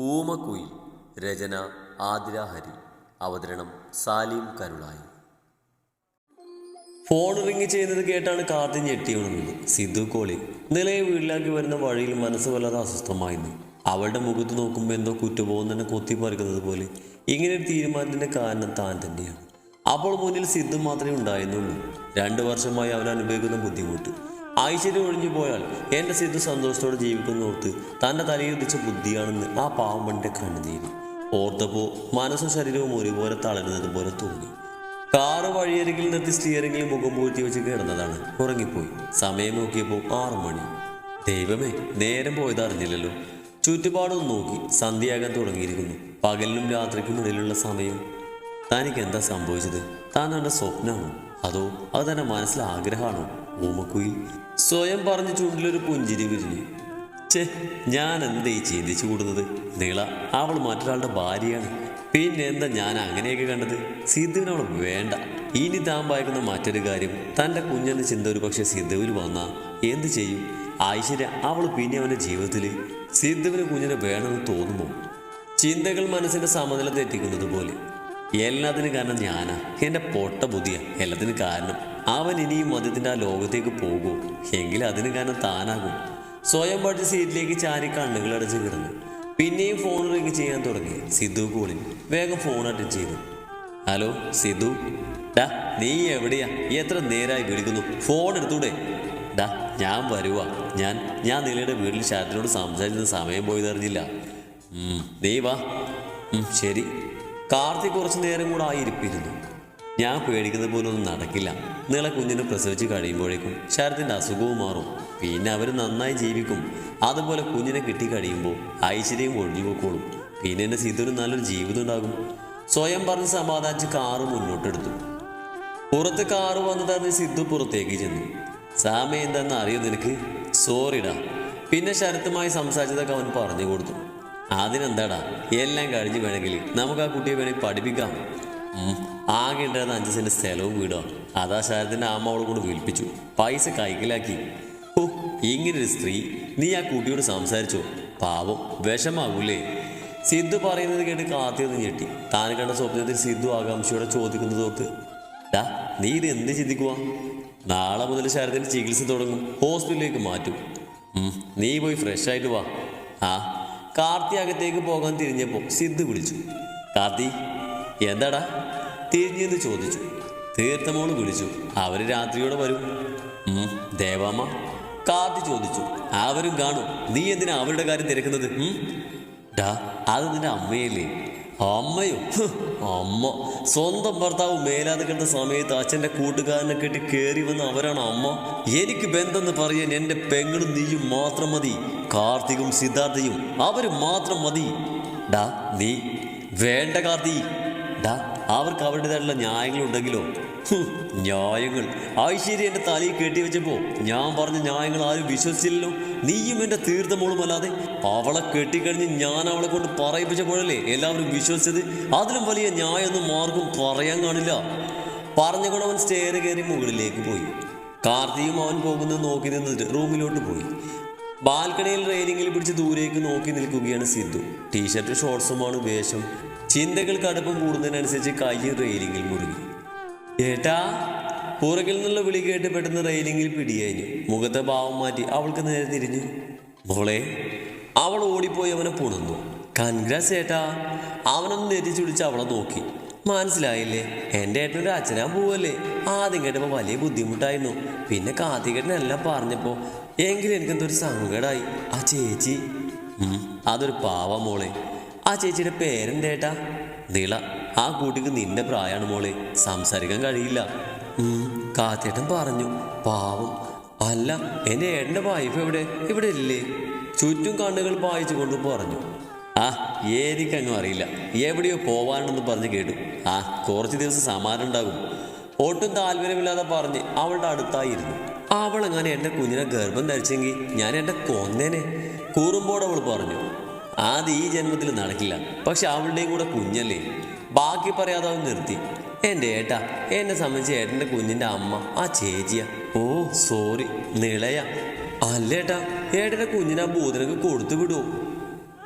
ഊമക്കുയിൽ രചന ആതിര ഹരി അവതരണം Salim Karulai. Phone ring ചെയ്യുന്നത് കേട്ടാണ് കാർത്തി ഞെട്ടി ഉണർന്നത് സിദ്ധു കോളി നിലയെ വീട്ടിലാക്കി വരുന്ന വഴിയിൽ മനസ്സ് വല്ലാതെ അസ്വസ്ഥമായിരുന്നു. അവളുടെ മുഖത്ത് നോക്കുമ്പോൾ എന്തോ കുറ്റബോധം തന്നെ കൊത്തിപ്പറിക്കുന്നത് പോലെ. ഇങ്ങനെ ഒരു തീരുമാനത്തിന്റെ കാരണം താൻ തന്നെയാണ്. അപ്പോൾ മുന്നിൽ സിദ്ധു മാത്രമേ ഉണ്ടായിരുന്നുള്ളൂ. രണ്ടു വർഷമായി അവൻ അനുഭവിക്കുന്ന ബുദ്ധിമുട്ട്. ഐശ്വര്യം ഒഴിഞ്ഞു പോയാൽ എന്റെ സിദ്ധു സന്തോഷത്തോടെ ജീവിക്കുന്നോർത്ത് തന്റെ തലയിൽ ഉദിച്ച ബുദ്ധിയാണെന്ന് ആ പാവമ്മന്റെ കണ്ണുനീരി. ഓർത്തപ്പോൾ മനസ്സും ശരീരവും ഒരുപോലെ തളരുന്നത് പോലെ തോന്നി. കാറ് വഴിയരികിൽ നിർത്തി സ്റ്റിയറിംഗിൽ മുഖം പൂഴ്ത്തി വെച്ച് കിടന്നതാണ്. ഉറങ്ങിപ്പോയി. സമയം നോക്കിയപ്പോൾ ആറു മണി. ദൈവമേ നേരം പോയത് അറിഞ്ഞില്ലല്ലോ. ചുറ്റുപാടും നോക്കി സന്ധ്യയാകാൻ തുടങ്ങിയിരിക്കുന്നു. പകലിനും രാത്രിക്കും ഇടയിലുള്ള സമയം. തനിക്ക് എന്താ സംഭവിച്ചത്? താൻ തന്റെ സ്വപ്നമാണോ? അതോ അത് തന്റെ മനസ്സിലെ ആഗ്രഹമാണോ? ഊമക്കുയിൽ. സ്വയം പറഞ്ഞ് ചൂണ്ടിലൊരു പുഞ്ചിരി വിരിഞ്ഞു. ചേ ഞാൻ എന്തേ ചിന്തിച്ചു കൂടുന്നത്? നീള അവൾ മറ്റൊരാളുടെ ഭാര്യയാണ്. പിന്നെ എന്താ ഞാൻ അങ്ങനെയൊക്കെ കണ്ടത്? സിദ്ധുവിന് അവൾ വേണ്ട. ഇനി താൻ വായിക്കുന്ന മറ്റൊരു കാര്യം. തന്റെ കുഞ്ഞെന്ന ചിന്ത ഒരു പക്ഷേ സിദ്ധുവിൽ വന്നാൽ എന്ത് ചെയ്യും? ഐശ്വര്യ അവൾ പിന്നെ അവന്റെ ജീവിതത്തിൽ സിദ്ധുവിന് കുഞ്ഞിനെ വേണമെന്ന് തോന്നുമോ? ചിന്തകൾ മനസ്സിന്റെ സമനില തെറ്റിക്കുന്നത് പോലെ എല്ലാത്തിനും കാരണം ഞാനാ. എന്റെ പൊട്ട ബുദ്ധിയാ എല്ലാത്തിനും കാരണം. അവൻ ഇനിയും മതത്തിന്റെ ആ ലോകത്തേക്ക് പോകൂ. എങ്കിൽ അതിന് കാരണം താനാകും. സ്വയം പഠിച്ച സീറ്റിലേക്ക് ചാരി കണ്ണുകൾ അടച്ച് കിടന്നു. പിന്നെയും ഫോൺ റിങ് ചെയ്യാൻ തുടങ്ങി. സിദ്ധു കോളിൽ വേഗം ഫോൺ അറ്റൻഡ് ചെയ്തു. ഹലോ സിദ്ധു. ഡാ നീ എവിടെയാ? എത്ര നേരമായി വിളിക്കുന്നു. ഫോൺ എടുത്തൂടെ. ഡാ ഞാൻ വരുവാ. ഞാൻ ഞാൻ നിലയുടെ വീട്ടിൽ ശരത്തിനോട് സംസാരിച്ചിരുന്ന സമയം പോയതറിഞ്ഞില്ല നീ വാ. ശരി. കാർത്തി കുറച്ചു നേരം കൂടെ ആയിരിപ്പിരുന്നു. ഞാൻ പേടിക്കുന്നത് പോലെ ഒന്നും നടക്കില്ല. നിള കുഞ്ഞിനെ പ്രസവിച്ച് കഴിയുമ്പോഴേക്കും ശരത്തിന്റെ അസുഖവും മാറും. പിന്നെ അവർ നന്നായി ജീവിക്കും. അതുപോലെ കുഞ്ഞിനെ കിട്ടി കഴിയുമ്പോൾ ഐശ്വര്യം ഒഴിഞ്ഞു പോക്കോളും പിന്നെ എന്റെ സിദ്ധുവിന് നല്ലൊരു ജീവിതം ഉണ്ടാകും. സ്വയം പറഞ്ഞ് സമാധാനിച്ച് കാറ് മുന്നോട്ടെടുത്തു. പുറത്ത് കാറ് വന്നതറിഞ്ഞ് സിദ്ധു പുറത്തേക്ക് ചെന്നു. സാമ എന്താന്ന് അറിയോ നിനക്ക്? സോറിടാ പിന്നെ ശരത്തുമായി സംസാരിച്ചതൊക്കെ അവൻ പറഞ്ഞു കൊടുത്തു. അതിനെന്താടാ? എല്ലാം കഴിഞ്ഞ് വേണമെങ്കിൽ നമുക്ക് ആ കുട്ടിയെ വേണമെങ്കിൽ പഠിപ്പിക്കാം. ആകെ ഉണ്ടായിരുന്ന അഞ്ച് സെന്റ് സ്ഥലവും വീടോ അതാ ശരത്തിന്റെ അമ്മ അവളെ കൊണ്ട് വിൽപ്പിച്ചു. പൈസ കൈക്കലാക്കി. ഓ ഇങ്ങനൊരു സ്ത്രീ. നീ ആ കുട്ടിയോട് സംസാരിച്ചോ? പാവം വിഷമാകൂലേ സിദ്ധു പറയുന്നത് കേട്ട് കാത്തിയൊന്ന് ഞെട്ടി. താൻ കണ്ട സ്വപ്നത്തിൽ സിദ്ധു ആകാംക്ഷയോടെ ചോദിക്കുന്നത് തൊട്ട് ഡാ നീ ഇത് എന്ത് ചിന്തിക്കുക നാളെ മുതൽ ശരത്തിന് ചികിത്സ തുടങ്ങും. ഹോസ്പിറ്റലിലേക്ക് മാറ്റും. നീ പോയി ഫ്രഷ് ആയിട്ട് വാ. ആ കാർത്തി അകത്തേക്ക് പോകാൻ തിരിഞ്ഞപ്പോൾ സിദ്ധു വിളിച്ചു. കാർത്തി എന്താടാ? തിരിഞ്ഞെന്ന് ചോദിച്ചു. തീർത്ഥമോൾ വിളിച്ചു. അവർ രാത്രിയോടെ വരും. ദേവാമ്മ കാത്തി ചോദിച്ചു. അവരും കാണും. നീ എന്തിനാ അവരുടെ കാര്യം തിരക്കുന്നത്? അത് നിന്റെ അമ്മയല്ലേ? അമ്മയോ? അമ്മ. സ്വന്തം ഭർത്താവ് മേലാതെ കണ്ട സമയത്ത് അച്ഛന്റെ കൂട്ടുകാരനെ കെട്ടി കയറി വന്ന അവരാണ് അമ്മ. എനിക്ക് ബന്ധമെന്ന് പറയാൻ എന്റെ പെങ്ങളും നീയും മാത്രം മതി. കാർത്തികും സിദ്ധാർത്ഥയും അവരും മാത്രം മതി. ഡാ നീ വേണ്ട കാർത്തി. ഡാ അവർക്ക് അവരുടേതായിട്ടുള്ള ന്യായങ്ങളുണ്ടെങ്കിലോ? ന്യായങ്ങൾ. ഐശ്വര്യ എന്റെ തലയിൽ കെട്ടി വെച്ചപ്പോൾ ഞാൻ പറഞ്ഞ ന്യായങ്ങൾ ആരും വിശ്വസിച്ചില്ലല്ലോ. നീയും എന്റെ തീർത്ഥമോളും അല്ലാതെ അവളെ കെട്ടിക്കഴിഞ്ഞ് ഞാൻ അവളെ കൊണ്ട് പറയിപ്പിച്ചപ്പോഴല്ലേ എല്ലാവരും വിശ്വസിച്ചത്? അതിലും വലിയ ന്യായമൊന്നും ആർക്കും പറയാൻ കാണില്ല. പറഞ്ഞുകൊണ്ട് അവൻ സ്റ്റെയർ കയറി മുകളിലേക്ക് പോയി. കാർത്തിയും അവൻ പോകുന്നത് നോക്കി നിന്നിട്ട് റൂമിലോട്ട് പോയി. ബാൽക്കണിയിൽ റെയിലിങ്ങിൽ പിടിച്ച് ദൂരേക്ക് നോക്കി നിൽക്കുകയാണ് സിദ്ധു ടീഷർട്ട് ഷോർട്സുമാണ് വേഷം. ചിന്തകൾ കടുപ്പം കൂടുന്നതിനനുസരിച്ച് കൈ റെയിലിങ്ങിൽ മുറുകി. ഏട്ടാ പുറകിൽ നിന്നുള്ള വിളി കേട്ട് പെട്ടെന്ന് റെയിലിംഗിൽ പിടിയഴിഞ്ഞു മുഖത്തെ ഭാവം മാറ്റി അവൾക്ക് നേരെ തിരിഞ്ഞു. മോളെ അവൾ ഓടിപ്പോയി അവനെ പുണന്നു കൺഗ്രാസ് ഏട്ടാ അവനൊന്ന് നെറ്റിച്ചു പിടിച്ച് അവളെ നോക്കി. മനസ്സിലായില്ലേ? എന്റെ ഏട്ടനൊരു അച്ഛനാ പോവല്ലേ? ആദ്യം കേട്ടപ്പോൾ വലിയ ബുദ്ധിമുട്ടായിരുന്നു. പിന്നെ കാർത്തികേട്ടനെല്ലാം പറഞ്ഞപ്പോൾ എങ്കിലും എനിക്കെന്തൊരു സങ്കടമായി ആ ചേച്ചി? അതൊരു പാവ മോളെ. ആ ചേച്ചിയുടെ പേരെന്തേട്ടാ നീള ആ കുട്ടിക്ക് നിന്റെ പ്രായമാണ് മോളെ. സംസാരിക്കാൻ കഴിയില്ല. കാത്തേട്ടൻ പറഞ്ഞു. പാവം. അല്ല എന്റെ ഏട്ടന്റെ വൈഫ് എവിടെ? ഇവിടെ ഇല്ലേ? ചുറ്റും കണ്ണുകൾ പായിച്ചുകൊണ്ട് പറഞ്ഞു. ആ എനിക്കങ്ങും അറിയില്ല. എവിടെയോ പോവാനുണ്ടെന്ന് പറഞ്ഞ് കേട്ടു. ആ കുറച്ച് ദിവസം സമാനം ഉണ്ടാകും. ഒട്ടും താല്പര്യമില്ലാതെ പറഞ്ഞ് അവളുടെ അടുത്തായിരുന്നു അവളെങ്ങനെ എന്റെ കുഞ്ഞിനെ ഗർഭം ധരിച്ചെങ്കിൽ ഞാൻ എന്റെ കൊന്നേനെ. കൂറുമ്പോടെ അവൾ പറഞ്ഞു. അത് ഈ ജന്മത്തിൽ നടക്കില്ല. പക്ഷെ അവളുടെയും കൂടെ കുഞ്ഞല്ലേ? ബാക്കി പറയാതെ അവൻ നിർത്തി. എന്റെ ഏട്ടാ എന്നെ സംബന്ധിച്ച് ഏട്ടന്റെ കുഞ്ഞിന്റെ അമ്മ ആ ചേച്ചിയ. ഓ സോറി നിളയ. അല്ലേട്ടാ ഏട്ടന്റെ കുഞ്ഞിനെ ആ ഭൂതനക്ക് കൊടുത്തു വിടുവോ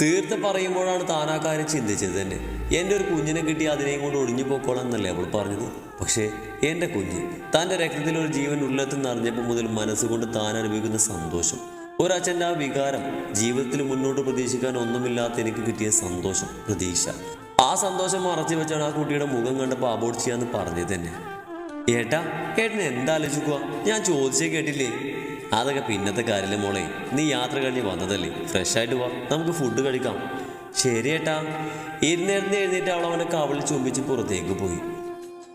തീർത്ത് പറയുമ്പോഴാണ് താൻ ആ കാര്യം ചിന്തിച്ചത് തന്നെ. എന്റെ ഒരു കുഞ്ഞിനെ കിട്ടി അതിനെയും കൊണ്ട് ഒഴിഞ്ഞു പോക്കോളാം എന്നല്ലേ അവൾ പറഞ്ഞത്? പക്ഷേ എന്റെ കുഞ്ഞ് തന്റെ രക്തത്തിൽ ഒരു ജീവൻ ഉള്ളത്തിൽ നിറഞ്ഞപ്പോൾ മുതൽ മനസ്സുകൊണ്ട് താൻ അനുഭവിക്കുന്ന സന്തോഷം. ഒരച്ഛന്റെ ആ വികാരം ജീവിതത്തിൽ മുന്നോട്ട് പ്രതീക്ഷിക്കാൻ ഒന്നുമില്ലാത്ത എനിക്ക് കിട്ടിയ സന്തോഷം പ്രതീക്ഷ. ആ സന്തോഷം മറച്ചു വെച്ചാണ് ആ കുട്ടിയുടെ മുഖം കണ്ടപ്പോൾ അബോർട്ട് ചെയ്യാന്ന് പറഞ്ഞത് തന്നെ ഏട്ടാ ഏട്ടന് എന്താ ആലോചിക്കുക? ഞാൻ ചോദിച്ചേ കേട്ടില്ലേ? അതൊക്കെ പിന്നത്തെ കാര്യമില്ല മോളെ. നീ യാത്ര കഴിഞ്ഞ് വന്നതല്ലേ? ഫ്രഷ് ആയിട്ട് വാ. നമുക്ക് ഫുഡ് കഴിക്കാം. ശരി ഏട്ടാ. ഇരുന്നേരുന്ന് എഴുന്നേറ്റ് അവൾ അവനെ കവളിൽ ചുംബിച്ച് പുറത്തേക്ക് പോയി.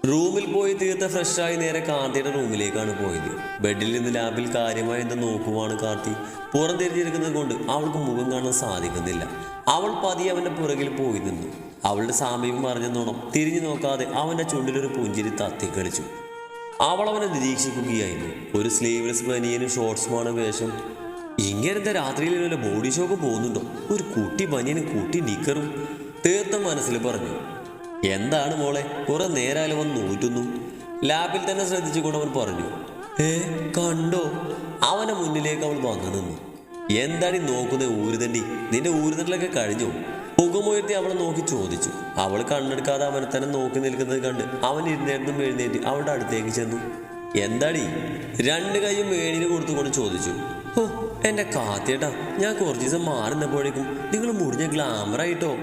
റൂമിൽ പോയി തീർത്ത ഫ്രഷായി നേരെ കാർത്തിയുടെ റൂമിലേക്കാണ് പോയത്. ബെഡിൽ നിന്ന് ലാബിൽ കാര്യമായി എന്ത് നോക്കുവാണ് കാർത്തി. പുറം തിരിഞ്ഞിരിക്കുന്നത് കൊണ്ട് അവൾക്ക് മുഖം കാണാൻ സാധിക്കുന്നില്ല. അവൾ പതിയെ അവന്റെ പുറകിൽ പോയി നിന്നു. അവളുടെ സാമീപ്യം പറഞ്ഞെന്നോണം തിരിഞ്ഞു നോക്കാതെ അവന്റെ ചുണ്ടിലൊരു പുഞ്ചിരി തത്തിക്കളിച്ചു അവൾ അവനെ നിരീക്ഷിക്കുകയായിരുന്നു. ഒരു സ്ലീവ്ലെസ് ബനിയനും ഷോർട്സുമാണ് വേഷം. ഇങ്ങനത്തെ രാത്രിയിൽ ബോഡി ഷോക്ക് പോകുന്നുണ്ടോ? ഒരു കുട്ടി ബനിയനും കുട്ടി നിക്കറും തീർത്ത മനസ്സിൽ പറഞ്ഞു. എന്താണ് മോളെ? കുറെ നേരാലും വന്ന് നൂറ്റുന്നു ലാബിൽ തന്നെ ശ്രദ്ധിച്ചുകൊണ്ട് അവൻ പറഞ്ഞു ഏ കണ്ടോ? അവനെ മുന്നിലേക്ക് അവൾ വന്നു നിന്നു. എന്താണ് നോക്കുന്നത് ഊരുതണ്ടി? നിന്റെ ഊരുതണ്ടിലൊക്കെ കഴിഞ്ഞു? പുകമുയർത്തി അവളെ നോക്കി ചോദിച്ചു. അവൾ കണ്ണെടുക്കാതെ അവനെ തന്നെ നോക്കി നിൽക്കുന്നത് കണ്ട് അവൻ ഇരുന്നേർന്നും എഴുന്നേറ്റ് അവളുടെ അടുത്തേക്ക് ചെന്നു. എന്താടി? രണ്ട് കൈയും മേണിന് കൊടുത്തുകൊണ്ട് ചോദിച്ചു. ഓ എന്റെ കാത്തേട്ടാ. ഞാൻ കുറച്ച് ദിവസം മാറുന്നപ്പോഴേക്കും നിങ്ങൾ മുടിഞ്ഞ ഗ്ലാമറായിട്ടോ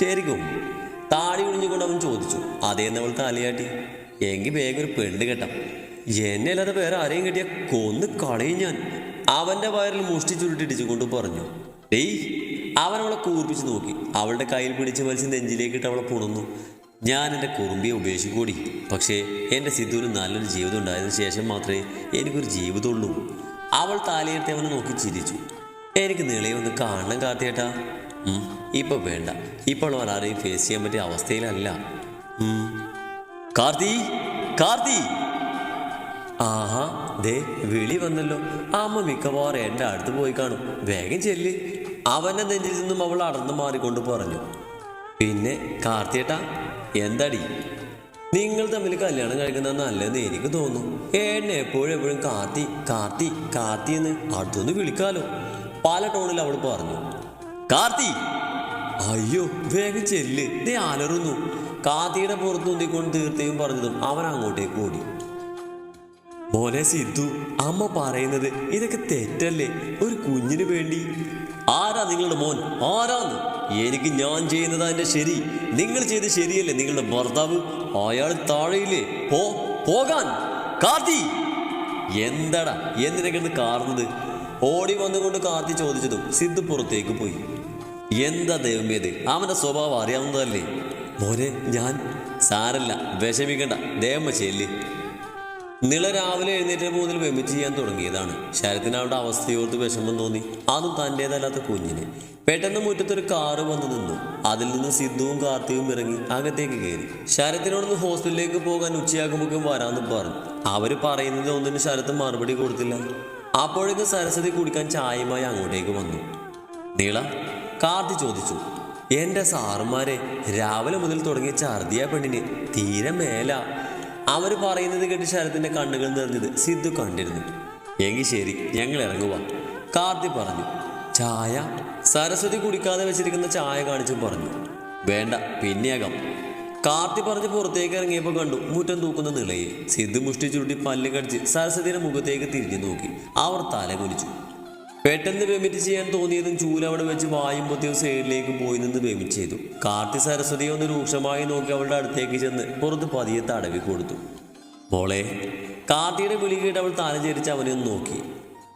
ശരിക്കും. താടി ഒളിഞ്ഞുകൊണ്ട് അവൻ ചോദിച്ചു അതേന്ന് അവൾ തലയാട്ടി? എങ്കിൽ വേഗം ഒരു പെണ്ണ് കെട്ടാം. എന്നെ അല്ലാതെ വേറെ ആരെയും കിട്ടിയ കൊന്ന് കളയും ഞാൻ. അവന്റെ വയറിൽ മുഷ്ടി ചുരുട്ടിടിച്ചുകൊണ്ട് പറഞ്ഞു ഡേയ് അവൻ അവളെ കൂർപ്പിച്ച് നോക്കി. അവളുടെ കയ്യിൽ പിടിച്ച് നെഞ്ചിലേക്ക് നെഞ്ചിലേക്കിട്ട് അവളെ പുണന്നു. ഞാൻ എന്റെ കുറുമ്പിയെ ഉപേക്ഷിക്കൂടി. പക്ഷേ എന്റെ സിദ്ധുവിന് നല്ലൊരു ജീവിതം ഉണ്ടായതിനു ശേഷം മാത്രമേ എനിക്കൊരു ജീവിതമുള്ളൂ. അവൾ താലയെടുത്ത് അവനെ നോക്കി ചിരിച്ചു. എനിക്ക് നിളയെ ഒന്ന് കാണണം കാത്തിയേട്ടാ ഉം, ഇപ്പൊ വേണ്ട. ഇപ്പോൾ ആരെയും ഫേസ് ചെയ്യാൻ പറ്റിയ അവസ്ഥയിലല്ല. കാർത്തി? കാർത്തി? ആഹാ ദേ വിളി വന്നല്ലോ. അമ്മ മിക്കവാറും എന്റെ അടുത്ത് പോയി കാണും. വേഗം ചെല്ല്. അവന്റെ നെഞ്ചിൽ നിന്നും അവൾ അടർന്നു മാറിക്കൊണ്ട് പറഞ്ഞു. പിന്നെ കാർത്തിയേട്ടാ എന്താടി? നിങ്ങൾ തമ്മിൽ കല്യാണം കഴിക്കുന്നത് നല്ലതെന്ന് എനിക്ക് തോന്നുന്നു. ഏണ്ണ എപ്പോഴും എപ്പോഴും കാർത്തി കാർത്തി കാർത്തി എന്ന് അടുത്തൊന്ന് വിളിക്കാലോ. പല ടോണിൽ അവൾ പറഞ്ഞു. കാർത്തി. അയ്യോ വേഗം ചെല്ല്. ദേ അലറുന്നു. കാർത്തിയുടെ പുറത്ത് ഉന്തിക്കൊണ്ട് തീർത്തേയും പറഞ്ഞതും അവൻ അങ്ങോട്ടേക്ക് ഓടി. മോനെ സിദ്ധു അമ്മ പറയുന്നത് ഇതൊക്കെ തെറ്റല്ലേ? ഒരു കുഞ്ഞിന് വേണ്ടി. ആരാ നിങ്ങളുടെ മോൻ? ആരാന്ന്? എനിക്ക് ഞാൻ ചെയ്യുന്നതാ എന്റെ ശരി. നിങ്ങൾ ചെയ്ത് ശരിയല്ലേ നിങ്ങളുടെ ഭർത്താവ്? അയാൾ താഴെയില്ലേ? പോ പോകാൻ. കാർത്തി! എന്താടാ? എന്തിനൊക്കെ കാർന്നത് ഓടി വന്നുകൊണ്ട് കാർത്തി ചോദിച്ചതും സിദ്ധു പുറത്തേക്ക് പോയി. എന്താ ദൈവമേത് അവന്റെ സ്വഭാവം അറിയാവുന്നതല്ലേ? മോനെ ഞാൻ സാരല്ല വിഷമിക്കണ്ട. ദേവമ്മ ചെല്ലി നിള രാവിലെ എഴുന്നേറ്റ മുതൽ വെമിറ്റ് ചെയ്യാൻ തുടങ്ങിയതാണ്. ശരത്തിന് അവളുടെ അവസ്ഥയോർത്ത് വിഷമം തോന്നി. അതും തന്റേതല്ലാത്ത കുഞ്ഞിന്. പെട്ടെന്ന് മുറ്റത്തൊരു കാറ് വന്നു നിന്നു. അതിൽ നിന്ന് സിദ്ധുവും കാർത്തിയും ഇറങ്ങി അകത്തേക്ക് കയറി. ശരത്തിനോടൊന്ന് ഹോസ്പിറ്റലിലേക്ക് പോകാൻ ഉച്ചയാകുമ്പോഴേക്കും വരാമെന്ന് പറഞ്ഞു. അവർ പറയുന്നത് ഒന്നിന് ശരത്ത് മറുപടി കൊടുത്തില്ല. അപ്പോഴേക്കും സരസ്വതി കുടിക്കാൻ ചായയുമായി അങ്ങോട്ടേക്ക് വന്നു. നീള കാർത്തി ചോദിച്ചു എന്റെ സാറുമാരെ രാവിലെ മുതൽ തുടങ്ങിയ ഛർദിയ പെണ്ണിന് തീരെ മേല. അവർ പറയുന്നത് കേട്ട് ശരത്തിന്റെ കണ്ണുകൾ നിറഞ്ഞത് സിദ്ധു കണ്ടിരുന്നു. എങ്കിൽ ശരി ഞങ്ങൾ ഇറങ്ങുക. കാർത്തി പറഞ്ഞു ചായ? സരസ്വതി കുടിക്കാതെ വെച്ചിരിക്കുന്ന ചായ കാണിച്ചും പറഞ്ഞു വേണ്ട പിന്നെയാകാം. കാർത്തി പറഞ്ഞ് പുറത്തേക്ക് ഇറങ്ങിയപ്പോൾ കണ്ടു മുറ്റം തൂക്കുന്ന നിളയെ. സിദ്ധു മുഷ്ടി ചുരുട്ടി പല്ല് കടിച്ച് സരസ്വതിയുടെ മുഖത്തേക്ക് തിരിഞ്ഞു നോക്കി. അവർ തല കുനിച്ചു. പെട്ടെന്ന് വെമിറ്റ് ചെയ്യാൻ തോന്നിയതും ചൂല അവിടെ വെച്ച് വായും പൊത്തിയും സൈഡിലേക്ക് പോയി നിന്ന് വെമിറ്റ് ചെയ്തു. കാർത്തി സരസ്വതിയെ ഒന്ന് രൂക്ഷമായി നോക്കി അവളുടെ അടുത്തേക്ക് ചെന്ന് പുറത്ത് പതിയെ തടവി കൊടുത്തു. മോളെ കാർത്തിയുടെ വിളി കേട്ട് അവൾ തലചരിച്ച് അവനെ ഒന്ന് നോക്കി.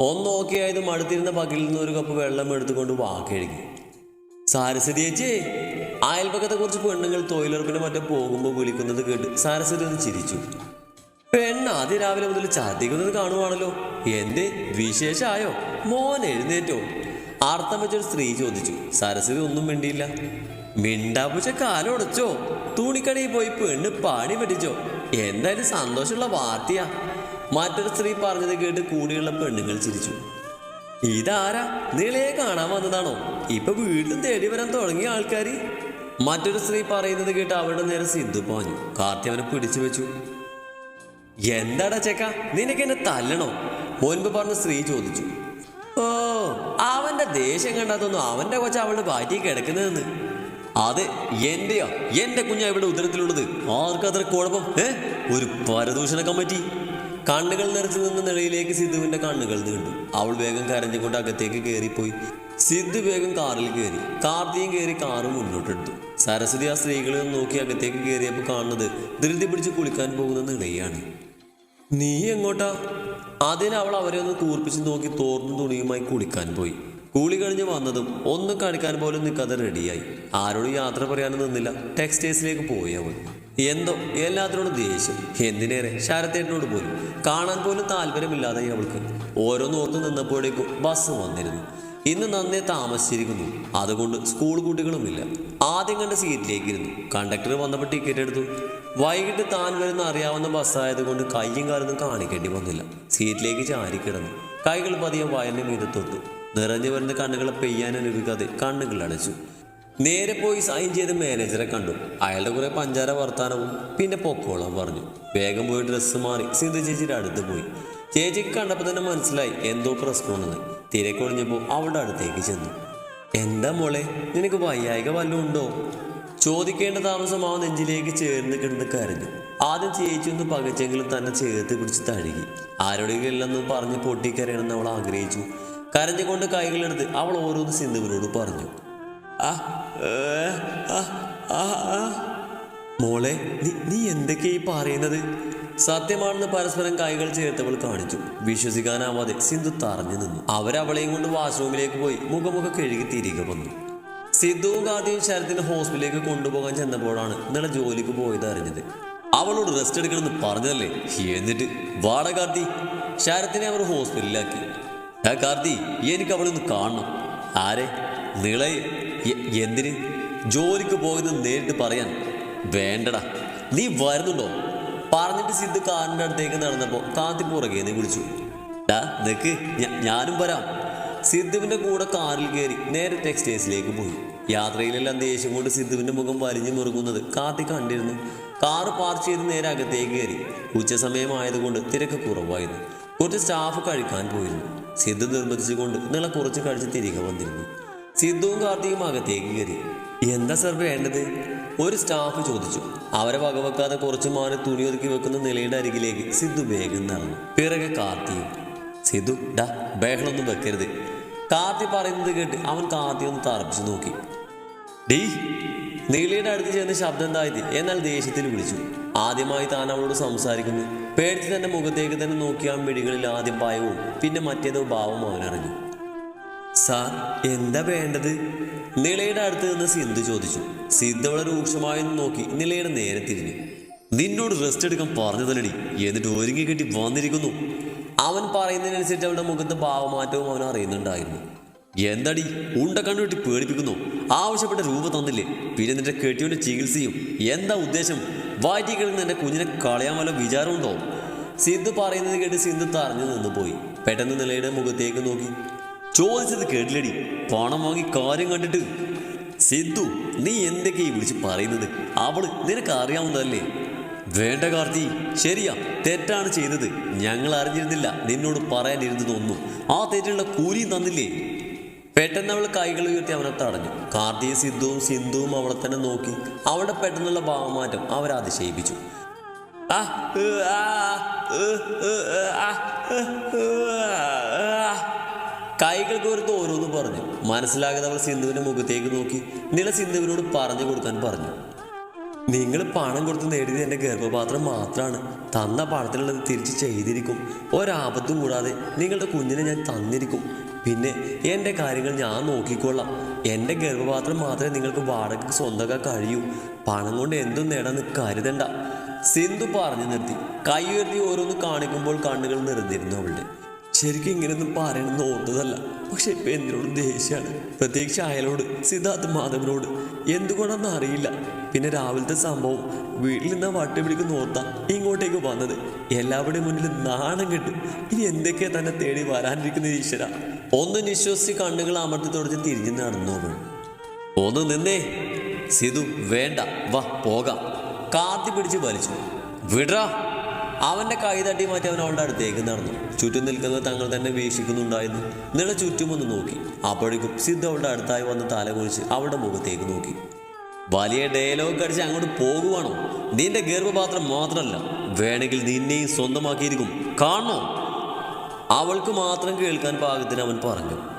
ഒന്ന് നോക്കിയായതും അടുത്തിരുന്ന പകലിൽ നിന്ന് ഒരു കപ്പ് വെള്ളം എടുത്തുകൊണ്ട് വാക്കെഴുകി. സാരസ്വതി ചേച്ചി അയൽപക്കത്തെ കുറച്ച് പെണ്ണുങ്ങൾ തൊഴിലുറപ്പിന് മറ്റേ പോകുമ്പോൾ വിളിക്കുന്നത് കേട്ട് സാരസ്വതി ഒന്ന് ചിരിച്ചു. പെണ്ണ് ആദ്യം രാവിലെ മുതൽ ഛർദ്ദിക്കുന്നത് കാണുവാണല്ലോ. എന്ത്? വിശേഷമായോ മോൻ എഴുന്നേറ്റോ. ആർത്തം വെച്ചൊരു സ്ത്രീ ചോദിച്ചു സരസ്വതി ഒന്നും മിണ്ടിയില്ല. മിണ്ടാപ്പുച്ച കാലൊടച്ചോ? തുണിക്കടയിൽ പോയി പെണ്ണ് പാടി പറ്റിച്ചോ? എന്തായാലും സന്തോഷമുള്ള വാർത്തയാ. മറ്റൊരു സ്ത്രീ പറഞ്ഞത് കേട്ട് കൂടെയുള്ള പെണ്ണുങ്ങൾ ചിരിച്ചു. ഇതാരാ? നിളയെ കാണാൻ വന്നതാണോ? ഇപ്പൊ വീട്ടിൽ തേടി വരാൻ തുടങ്ങിയ ആൾക്കാര്? മറ്റൊരു സ്ത്രീ പറയുന്നത് കേട്ട് അവരുടെ നേരെ സിദ്ധു പോഞ്ഞു. കാർത്തി അവനെ പിടിച്ചു വെച്ചു. എന്താടാ ചേക്ക? നിനക്ക് എന്നെ തല്ലണോ? മുൻപ് പറഞ്ഞ സ്ത്രീ ചോദിച്ചു. ഓ അവന്റെ ദേഷ്യം കണ്ടാത്തൊന്നും അവന്റെ കൊച്ച അവളുടെ പാറ്റി കിടക്കുന്നതെന്ന്. അത് എന്റെയോ? എന്റെ കുഞ്ഞാ ഇവിടെ ഉദരത്തിലുള്ളത്. ആർക്കത്ര കുഴപ്പം? ഏ? ഒരു പരദൂഷണ കമ്മിറ്റി. കണ്ണുകൾ നിറച്ചു നിന്ന നിലയിലേക്ക് സിദ്ധുവിന്റെ കണ്ണുകൾ നീണ്ടു. അവൾ വേഗം കരഞ്ഞുകൊണ്ട് അകത്തേക്ക് കയറിപ്പോയി. സിദ്ധു വേഗം കാറിൽ കയറി. കാർത്തിയും കയറി കാറ് മുന്നോട്ടെടുത്തു സരസ്വതി ആ സ്ത്രീകളെ നോക്കി അകത്തേക്ക് കയറിയപ്പോൾ കാണുന്നത് ധൃതി പിടിച്ച് കുളിക്കാൻ പോകുന്ന നിളയാണ് നീ എങ്ങോട്ടാ? അതിന് അവൾ അവരെ ഒന്ന് കൂർപ്പിച്ച് നോക്കി തോർന്നു തുണിയുമായി കുളിക്കാൻ പോയി. കൂളി കഴിഞ്ഞ് വന്നതും ഒന്ന് കാണിക്കാൻ പോലും നിൽക്കാതെ റെഡിയായി ആരോടും യാത്ര പറയാനും നിന്നില്ല. ടെക്സ്റ്റൈൽസിലേക്ക് പോയി അവൾ. എന്തോ? എല്ലാത്തിനോടും ദേഷ്യം. എന്തിനേറെ? ശരത്തേട്ടനോട് പോലും. കാണാൻ പോലും താല്പര്യമില്ലാതെ അവൾക്ക്. ഓരോന്നോർത്ത് നിന്നപ്പോഴേക്കും ബസ് വന്നിരുന്നു. ഇന്ന് നന്നേ താമസിച്ചിരിക്കുന്നു. അതുകൊണ്ട് സ്കൂൾ കുട്ടികളുമില്ല. ആദ്യം കണ്ട സീറ്റിലേക്ക് ഇരുന്നു കണ്ടക്ടർ വന്നപ്പോൾ ടിക്കറ്റ് എടുത്തു. വൈകിട്ട് താൻ വരുന്ന അറിയാവുന്ന ബസ്സായതുകൊണ്ട് കയ്യും കാലൊന്നും കാണിക്കേണ്ടി വന്നില്ല. സീറ്റിലേക്ക് ചാരി കിടന്നു. കൈകൾ പതിയെ വയലിന് മീതെ തൊട്ടു. നിറഞ്ഞു വരുന്ന കണ്ണുകളെ പെയ്യാൻ അനുവദിക്കാതെ കണ്ണുകൾ അടച്ചു. നേരെ പോയി സൈൻ ചെയ്ത് മാനേജറെ കണ്ടു. അയാളുടെ കുറെ പഞ്ചാര വർത്താനവും പിന്നെ പൊക്കോളം പറഞ്ഞു. വേഗം പോയി ഡ്രസ്സ് മാറി. സിന്ധു ചേച്ചിയുടെ അടുത്ത് പോയി. ചേച്ചിക്ക് കണ്ടപ്പോൾ തന്നെ മനസ്സിലായി. എന്തോ പ്രശ്നമുണ്ടെന്ന് തിരക്കൊഴിഞ്ഞപ്പോൾ അവളുടെ അടുത്തേക്ക് ചെന്നു എന്താ മോളെ നിനക്ക് വയ്യായിക വല്ലതും ഉണ്ടോ ചോദിക്കേണ്ട താമസം ആ നെഞ്ചിലേക്ക് ചേർന്ന് കിടന്ന് കരഞ്ഞു ആദ്യം ചേച്ചി ഒന്ന് പകച്ചെങ്കിലും തന്നെ ചേർത്ത് പിടിച്ച് തഴുകി ആരോടെങ്കിലും ഇല്ലെന്ന് പറഞ്ഞ് പൊട്ടിക്കരയണമെന്ന് അവൾ ആഗ്രഹിച്ചു കരഞ്ഞുകൊണ്ട് കൈകളെടുത്ത് അവൾ ഓരോന്ന് സിന്ധുവിനോട് പറഞ്ഞു ആ. മോളെ നീ നീ എന്തൊക്കെയാ ഈ പറയുന്നത് സത്യമാണെന്ന് പരസ്പരം കൈകൾ ചേർത്തവൾ കാണിച്ചു. വിശ്വസിക്കാനാവാതെ സിന്ധു തറഞ്ഞു നിന്നു. അവരവളെയും കൊണ്ട് വാഷ്റൂമിലേക്ക് പോയി മുഖമുഖ കഴുകി തിരികെ വന്നു. സിദ്ധുവും കാർത്തിയും ശരത്തിന് ഹോസ്പിറ്റലിലേക്ക് കൊണ്ടുപോകാൻ ചെന്നപ്പോഴാണ് ഇന്നലെ ജോലിക്ക് പോയത് അറിഞ്ഞത്. അവളോട് റെസ്റ്റ് എടുക്കണമെന്ന് പറഞ്ഞതല്ലേ? എന്നിട്ട് വാട കാർത്തി ശരത്തിനെ അവർ ഹോസ്പിറ്റലിലാക്കി. ആ കാർത്തി എനിക്ക് അവളൊന്ന് കാണണം. ആരെ? നിളയെ എന്തിന്? ജോലിക്ക് പോയത് നേരിട്ട് പറയാൻ. വേണ്ടടാ. നീ വരുന്നുണ്ടോ? പറഞ്ഞിട്ട് സിദ്ധു കാറിന്റെ അടുത്തേക്ക് നടന്നപ്പോ കാത്തി പുറകെ നീ വിളിച്ചു. ഡാ നിക്ക് ഞാനും വരാം. സിദ്ധുവിന്റെ കൂടെ കാറിൽ കയറി നേരെ ടെക്സ്റ്റൈൽസിലേക്ക് പോയി. യാത്രയിലെല്ലാം ദേഷ്യം കൊണ്ട് സിദ്ധുവിന്റെ മുഖം വലിഞ്ഞു മുറുകുന്നത് കാത്തി കണ്ടിരുന്നു. കാറ് പാർക്ക് ചെയ്ത് നേരെ അകത്തേക്ക് കയറി. ഉച്ച സമയമായതുകൊണ്ട് തിരക്ക് കുറവായിരുന്നു. കുറച്ച് സ്റ്റാഫ് കഴിക്കാൻ പോയിരുന്നു. സിദ്ധു നിർബന്ധിച്ചുകൊണ്ട് നിങ്ങളെ കുറച്ച് കഴിച്ച് തിരികെ വന്നിരുന്നു. സിദ്ധുവും കാർത്തിയും അകത്തേക്ക് കയറി. എന്താ സർ വേണ്ടത്? ഒരു സ്റ്റാഫ് ചോദിച്ചു. അവരെ വകവെക്കാതെ കുറച്ചു മാറി തുണി ഒതുക്കി വെക്കുന്ന നിലയുടെ അരികിലേക്ക് സിദ്ധു വേഗം നടന്നു. പിറകെ കാർത്തിയും സിദ്ധു ഡാ ബഹളൊന്നും വെക്കരുത്. കാർത്തി പറയുന്നത് കേട്ട് അവൻ കാർത്തി ഒന്ന് തറപ്പിച്ചു നോക്കി. ഡീ നീളിയുടെ അടുത്ത് ചെന്ന് ശബ്ദം താഴ്ത്തി എന്നാൽ ദേഷ്യത്തിൽ വിളിച്ചു. ആദ്യമായി താൻ അവളോട് സംസാരിക്കുന്നു. പേടിച്ച് തന്റെ മുഖത്തേക്ക് തന്നെ നോക്കിയ ആ ആദ്യം ഭയവും പിന്നെ മറ്റേതോ ഭാവവും അവനറിഞ്ഞു. സാർ എന്താ വേണ്ടത്? നിളയുടെ അടുത്ത് നിന്ന് സിന്ധു ചോദിച്ചു. സിന്ധു വളരെ രൂക്ഷമായെന്ന് നോക്കി നിലയുടെ നേരെ തിരിഞ്ഞു. നിന്നോട് റെസ്റ്റ് എടുക്കാൻ പറഞ്ഞതല്ലടി. എന്നിട്ട് ഒരുങ്ങി കെട്ടി വന്നിരിക്കുന്നു. അവൻ പറയുന്നതിനനുസരിച്ച് അവളുടെ മുഖത്ത് ഭാവമാറ്റവും അവൻ അറിയുന്നുണ്ടായിരുന്നു. എന്തടി ഉണ്ട കണ്ടുകിട്ടി പേടിപ്പിക്കുന്നു? ആവശ്യപ്പെട്ട രൂപ തന്നില്ലേ? പിന്നെ നിന്റെ കെട്ടിയുടെ ചികിത്സയും. എന്താ ഉദ്ദേശം? വാറ്റി കിടന്ന് കുഞ്ഞിനെ കളയാൻ വല്ല വിചാരമുണ്ടോ? സിന്ധു പറയുന്നത് കേട്ട് സിന്ധു തറഞ്ഞു നിന്ന് പോയി. പെട്ടെന്ന് നിലയുടെ മുഖത്തേക്ക് നോക്കി. ചോദിച്ചത് കേട്ടില്ലടി പണം വാങ്ങി കാര്യം കണ്ടിട്ട് സിദ്ധു നീ എന്തൊക്കെയാ വിളിച്ച് പറയുന്നത് അവൾ നിനക്ക് അറിയാവുന്നതല്ലേ വേണ്ട കാർത്തി ശരിയാ തെറ്റാണ് ചെയ്തത് ഞങ്ങൾ അറിഞ്ഞിരുന്നില്ല നിന്നോട് പറയാനിരുന്നതൊന്നും ആ തെറ്റുള്ള കൂലിയും തന്നില്ലേ പെട്ടെന്ന് അവൾ കൈകൾ ഉയർത്തി അവനെ തടഞ്ഞു കാർത്തിയും സിദ്ധുവും സിന്ധുവും അവളെ തന്നെ നോക്കി അവളുടെ പെട്ടെന്നുള്ള ഭാവമാറ്റം അവരെ അതിശയിപ്പിച്ചു ആ, കൈകൾ കോർത്ത് ഓരോന്ന് പറഞ്ഞു. മനസ്സിലാകാതെ അവൾ സിന്ധുവിന്റെ മുഖത്തേക്ക് നോക്കി. നില സിന്ധുവിനോട് പറഞ്ഞു കൊടുക്കാൻ പറഞ്ഞു. നിങ്ങൾ പണം കൊടുത്ത് നേടിയത് എന്റെ ഗർഭപാത്രം മാത്രമാണ് തന്ന പണത്തിനുള്ളത് തിരിച്ച് ചെയ്തിരിക്കും. ഒരാപത്തും കൂടാതെ നിങ്ങളുടെ കുഞ്ഞിനെ ഞാൻ തന്നിരിക്കും. പിന്നെ എന്റെ കാര്യങ്ങൾ ഞാൻ നോക്കിക്കൊള്ളാം. എന്റെ ഗർഭപാത്രം മാത്രമേ നിങ്ങൾക്ക് വാടകയ്ക്ക് സ്വന്തമാക്കാൻ കഴിയൂ. പണം കൊണ്ട് എന്തും നേടാൻ കരുതണ്ട. സിന്ധു പറഞ്ഞു നിർത്തി. കൈ ഉയർത്തി ഓരോന്ന് കാണിക്കുമ്പോൾ കണ്ണുകൾ നിറഞ്ഞിരുന്നു അവളുടെ. ശരിക്കും ഇങ്ങനെയൊന്നും പറയണമെന്ന് ഓർത്തതല്ല. പക്ഷെ ഇപ്പൊ എന്തിനോടും ദേഷ്യമാണ് പ്രത്യേകിച്ച് അയാളോട് സിദ്ധാർത്ഥ് മാധവനോട്. എന്തുകൊണ്ടെന്ന് അറിയില്ല. പിന്നെ രാവിലത്തെ സംഭവം വീട്ടിൽ നിന്ന് വട്ടി പിടിക്കുന്ന ഓർത്ത ഇങ്ങോട്ടേക്ക് വന്നത്. എല്ലാവരുടെയും മുന്നിൽ നാണം കിട്ടും. ഇനി എന്തൊക്കെയാ തന്നെ തേടി വരാനിരിക്കുന്ന ഈശ്വര? ഒന്ന് നിശ്വസിച്ച് കണ്ണുകൾ അമർത്തി തുടച്ച് തിരിഞ്ഞു നടന്നു ഒന്ന് നിന്നേ. സിധു വേണ്ട. വാ പോകാം. കാത്തി പിടിച്ച് വലിച്ചു. വിടറാ. അവന്റെ കൈ തട്ടി മാറ്റി അവൻ അവളുടെ അടുത്തേക്ക് നടന്നു. ചുറ്റും നിൽക്കുന്നത് തങ്ങൾ തന്നെ വീക്ഷിക്കുന്നുണ്ടായിരുന്നു. നിങ്ങളുടെ ചുറ്റും ഒന്ന് നോക്കി. അപ്പോഴേക്കും സിദ്ധ അവളുടെ അടുത്തായി വന്ന് തല കുറിച്ച് അവളുടെ മുഖത്തേക്ക് നോക്കി. വലിയ ഡയലോഗ് കടിച്ച് അങ്ങോട്ട് പോകുവാണോ? നിന്റെ ഗർഭപാത്രം മാത്രമല്ല വേണമെങ്കിൽ നിന്നെയും സ്വന്തമാക്കിയിരിക്കും. കാണോ അവൾക്ക് മാത്രം കേൾക്കാൻ പാകത്തിന് അവൻ പറഞ്ഞു.